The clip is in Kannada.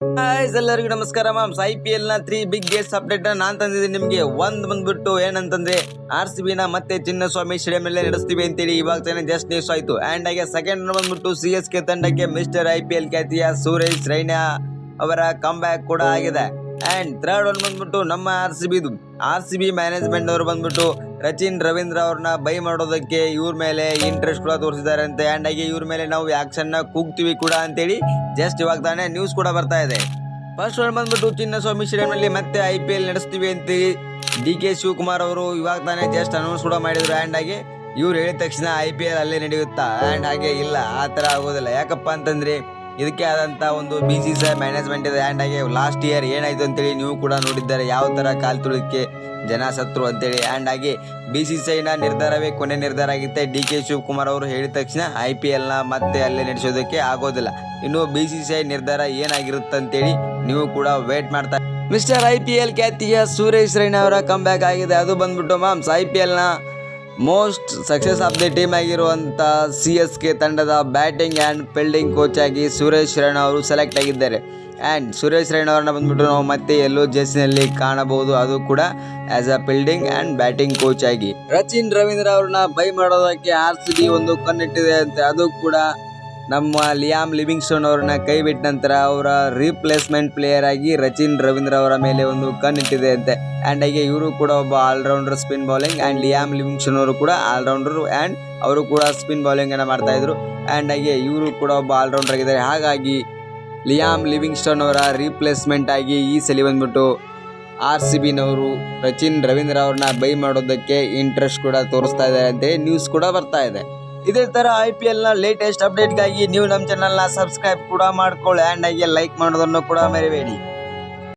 ಹಾಯ್ ಎಲ್ಲರಿಗೂ ನಮಸ್ಕಾರ ಮಾಮ್ಸ್ ಐ ಪಿ ಎಲ್ನ ತ್ರೀ ಬಿಗ್ ಗೇಟ್ಸ್ ಅಪ್ಡೇಟ್ ನಾನ್ ತಂದಿದ್ದೀನಿ ನಿಮ್ಗೆ. ಒಂದ್ ಬಂದ್ಬಿಟ್ಟು ಏನಂತಂದ್ರೆ ಆರ್ ಸಿ ಬಿ ನ ಮತ್ತೆ ಚಿನ್ನಸ್ವಾಮಿ ಸ್ಟೇಡಿಯಂ ಅಲ್ಲೇ ನಡೆಸ್ತೀವಿ ಅಂತೇಳಿ ಇವಾಗ ತಾನೇ ಜಸ್ಟ್ ನ್ಯೂಸ್ ಆಯ್ತು. ಅಂಡ್ ಹಾಗೆ ಸೆಕೆಂಡ್ ಬಂದ್ಬಿಟ್ಟು ಸಿ ಎಸ್ ಕೆ ತಂಡಕ್ಕೆ ಮಿಸ್ಟರ್ ಐ ಪಿ ಎಲ್ ಖ್ಯಾತಿಯ ಸೂರೇಶ್ ರೈನಾ ಅವರ ಕಮ್ ಬ್ಯಾಕ್ ಕೂಡ ಆಗಿದೆ. ಅಂಡ್ ಥರ್ಡ್ ಒನ್ ಬಂದ್ಬಿಟ್ಟು ನಮ್ಮ R C B R C B management ಅವರು ಬಂದ್ಬಿಟ್ಟು ರಚಿನ್ ರವೀಂದ್ರ ಅವ್ರನ್ನ ಬೈ ಮಾಡೋದಕ್ಕೆ ಇವ್ರ ಮೇಲೆ ಇಂಟ್ರೆಸ್ಟ್ ಕೂಡ ತೋರಿಸಿದ್ದಾರೆ ಅಂತ ಆ್ಯಂಡ್ ಆಗಿ ಇವ್ರ ಮೇಲೆ ನಾವು ಆಕ್ಷನ್ನ ಕೂಗ್ತೀವಿ ಕೂಡ ಅಂತೇಳಿ ಜಸ್ಟ್ ಇವಾಗ ತಾನೇ ನ್ಯೂಸ್ ಕೂಡ ಬರ್ತಾ ಇದೆ. ಫಸ್ಟ್ ಒನ್ ಬಂದ್ಬಿಟ್ಟು ಚಿನ್ನಸ್ವಾಮಿ ಸ್ಟೇಡಿಯಂನಲ್ಲಿ ಮತ್ತೆ ಐ ಪಿ ಎಲ್ ನಡೆಸ್ತೀವಿ ಅಂತ ಡಿ ಕೆ ಶಿವಕುಮಾರ್ ಅವರು ಇವಾಗ ತಾನೇ ಜಸ್ಟ್ ಅನೌನ್ಸ್ ಕೂಡ ಮಾಡಿದ್ರು ಆ್ಯಂಡ್ ಹಾಗೆ ಇವ್ರು ಹೇಳಿದ ತಕ್ಷಣ ಐ ಪಿ ಎಲ್ ಅಲ್ಲೇ ನಡೆಯುತ್ತಾ ಆ್ಯಂಡ್ ಹಾಗೆ ಇಲ್ಲ, ಆ ಥರ ಆಗೋದಿಲ್ಲ. ಯಾಕಪ್ಪ ಅಂತಂದ್ರೆ ಇದಕ್ಕೆ ಆದಂಥ ಒಂದು ಬಿ ಸಿ ಸಿ ಮ್ಯಾನೇಜ್ಮೆಂಟ್ ಇದೆ. ಆ್ಯಂಡ್ ಆಗಿ ಲಾಸ್ಟ್ ಇಯರ್ ಏನಾಯ್ತು ಅಂತೇಳಿ ನೀವು ಕೂಡ ನೋಡಿದ್ದಾರೆ. ಯಾವ ಥರ ಕಾಲು ತುಳಿದಕ್ಕೆ ಜನ ಸತ್ರು ಅಂತೇಳಿ. ಆ್ಯಂಡ್ ಆಗಿ ಬಿ ಸಿ ಸಿ ಐನ ನಿರ್ಧಾರವೇ ಕೊನೆ ನಿರ್ಧಾರ ಆಗಿತ್ತೆ. ಡಿ ಕೆ ಶಿವಕುಮಾರ್ ಅವರು ಹೇಳಿದ ತಕ್ಷಣ ಐ ಪಿ ಎಲ್ನ ಮತ್ತೆ ಅಲ್ಲೇ ನಡೆಸೋದಕ್ಕೆ ಆಗೋದಿಲ್ಲ. ಇನ್ನು ಬಿ ಸಿ ಸಿ ಐ ನಿರ್ಧಾರ ಏನಾಗಿರುತ್ತೆ ಅಂತೇಳಿ ನೀವು ಕೂಡ ವೇಟ್ ಮಾಡ್ತಾ ಮಿಸ್ಟರ್ ಐ ಪಿ ಎಲ್ ಖ್ಯಾತಿಯ ಸುರೇಶ್ ರೈನಾ ಅವರ ಕಮ್ ಬ್ಯಾಕ್ ಆಗಿದೆ. ಅದು ಬಂದ್ಬಿಟ್ಟು moms I P ಎಲ್ನ most success of the team ಆಗಿರುವಂಥ ಸಿ ಎಸ್ ಕೆ ತಂಡದ ಬ್ಯಾಟಿಂಗ್ ಆ್ಯಂಡ್ ಫೀಲ್ಡಿಂಗ್ ಕೋಚ್ ಆಗಿ ಸುರೇಶ್ ರೈನಾ ಅವರು ಸೆಲೆಕ್ಟ್ ಆಗಿದ್ದಾರೆ. ಆ್ಯಂಡ್ ಸುರೇಶ್ ರೈನಾ ಅವ್ರನ್ನ ಬಂದುಬಿಟ್ಟು ನಾವು ಮತ್ತೆ ಎಲ್ಲೋ ಜೆಸ್ನಲ್ಲಿ ಕಾಣಬಹುದು. ಅದು ಕೂಡ as a fielding and batting coach ಆಗಿ. ರಚಿನ್ ರವೀಂದ್ರ ಅವ್ರನ್ನ ಬೈ ಮಾಡೋದಕ್ಕೆ ಆರ್ ಸಿ ಬಿ ಒಂದು ಕಣ್ಣಿಟ್ಟಿದೆ ಅಂತೆ, ಅದು ಕೂಡ ನಮ್ಮ ಲಿಯಾಮ್ ಲಿವಿಂಗ್ಸ್ಟೋನ್ ಅವ್ರನ್ನ ಕೈ ಬಿಟ್ಟ ನಂತರ ಅವರ ರೀಪ್ಲೇಸ್ಮೆಂಟ್ ಪ್ಲೇಯರ್ ಆಗಿ ರಚಿನ್ ರವೀಂದ್ರ ಅವರ ಮೇಲೆ ಒಂದು ಕಣ್ಣಿಟ್ಟಿದೆ ಅಂತೆ ಆ್ಯಂಡ್ ಹಾಗೆ ಇವರು ಕೂಡ ಒಬ್ಬ allrounder spin bowling and Liam Livingstone ಅವರು ಕೂಡ ಆಲ್ರೌಂಡರು ಆ್ಯಂಡ್ ಅವರು ಕೂಡ ಸ್ಪಿನ್ ಬೌಲಿಂಗ್ ಮಾಡ್ತಾಯಿದ್ರು ಆ್ಯಂಡ್ ಹಾಗೆ ಇವರು ಕೂಡ ಒಬ್ಬ ಆಲ್ರೌಂಡರ್ ಆಗಿದ್ದಾರೆ. ಹಾಗಾಗಿ ಲಿಯಾಮ್ ಲಿವಿಂಗ್ಸ್ಟೋನ್ ಅವರ ರೀಪ್ಲೇಸ್ಮೆಂಟ್ ಆಗಿ ಈ ಸಲಿ ಬಂದ್ಬಿಟ್ಟು ಆರ್ ಸಿ ಬಿನವರು ರಚಿನ್ ರವೀಂದ್ರ ಅವ್ರನ್ನ ಬೈ ಮಾಡೋದಕ್ಕೆ ಇಂಟ್ರೆಸ್ಟ್ ಕೂಡ ತೋರಿಸ್ತಾ ಇದ್ದಾರೆ ಅಂತೇಳಿ ನ್ಯೂಸ್ ಕೂಡ ಬರ್ತಾ ಇದೆ. ಇದೇ ತರ ಐ ಪಿ ಎಲ್ನ ಲೇಟೆಸ್ಟ್ ಅಪ್ಡೇಟ್ಗಾಗಿ ನೀವು ನಮ್ಮ ನ ಸಬ್ಸ್ಕ್ರೈಬ್ ಕೂಡ ಮಾಡ್ಕೊಳ್ಳಿ. ಆ್ಯಂಡ್ ಹಾಗೆ ಲೈಕ್ ಮಾಡೋದನ್ನು ಕೂಡ ಮರಿಬೇಡಿ.